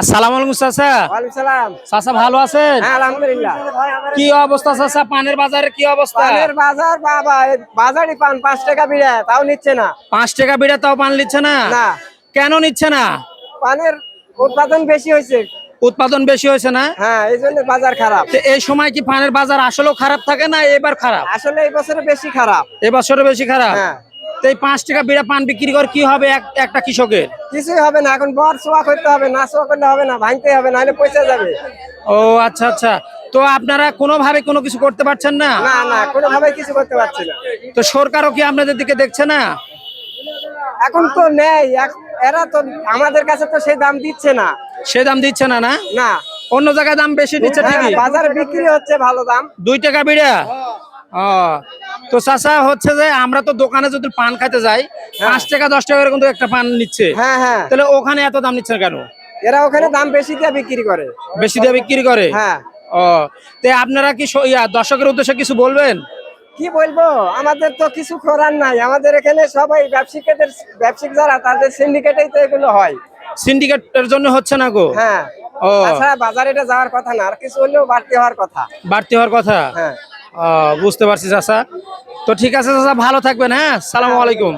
আসসালামু আলাইকুম চাচা। চাচা ভালো আছেন? হ্যাঁ আলহামদুলিল্লাহ। কি অবস্থা চাচা? পানের বাজারের কি অবস্থা? পানের বাজার বাবা এই পান পাঁচ টাকা বিড়া তাও নিচ্ছে না। পাঁচ টাকা বিড়া তাও পান নিচ্ছে না? না। কেন নিচ্ছে না? পানের উৎপাদন বেশি হয়েছে। উৎপাদন বেশি হয়েছে না? হ্যাঁ এই জন্য বাজার খারাপ। এই সময় কি পানের বাজার আসলেও খারাপ থাকে না এবার খারাপ? আসলে এই বছরে বেশি খারাপ। এবছরে বেশি খারাপ? হ্যাঁ। তো এই পাঁচ টাকা বিড়া পান বিক্রি করে কি হবে একটা কৃষকের? কিছুই হবে না এখন বর সোয়া করতে হবে না সোয়া করলে হবে না ভাঙতে হবে নাহলে পয়সা যাবে। ও আচ্ছা আচ্ছা। তো আপনারা কোনোভাবে কোনো কিছু করতে পারছেন না? না না কোনোভাবে কিছু করতে পারছি না। তো সরকারও কি আপনাদের দিকে দেখছে না? এখন তো নেই এরা তো আমাদের কাছে তো সেই দাম দিচ্ছে না। সে দাম দিচ্ছে না না? না। অন্য জায়গায় দাম বেশি দিচ্ছে হ্যাঁ, ঠিকই বাজারে বিক্রি হচ্ছে ভালো দাম। দুই টাকা বিড়া? ও তো চাচা হচ্ছে যে আমরা তো দোকানে যদি পান খাইতে যাই পাঁচ টাকা দশ টাকা কিন্তু একটা পান নিচ্ছে। হ্যাঁ হ্যাঁ। তাহলে ওখানে এত দাম নিচ্ছে কেন? এরা ওখানে দাম বেশি দিয়ে বিক্রি করে। বেশি দিয়ে বিক্রি করে? হ্যাঁ। ও তে আপনারা কি দর্শকের উদ্দেশ্যে কিছু বলবেন? কি বলব? আমাদের তো কিছু করার নাই। আমাদের এখানে সবাই ব্যবসায়ীদের ব্যবসায়িক যারা তাদের সিন্ডিকেটেই তো এগুলো হয়। সিন্ডিকেটের জন্য হচ্ছে না গো? হ্যাঁ। ও। তাছাড়া বাজারে এটা যাওয়ার কথা না আর কিছু হলেও বাড়তি হওয়ার কথা। বাড়তি হওয়ার কথা? হ্যাঁ। বুঝতে পারছি চাচা। তো ঠিক আছে চাচা ভালো থাকবেন হ্যাঁ? সালামু আলাইকুম।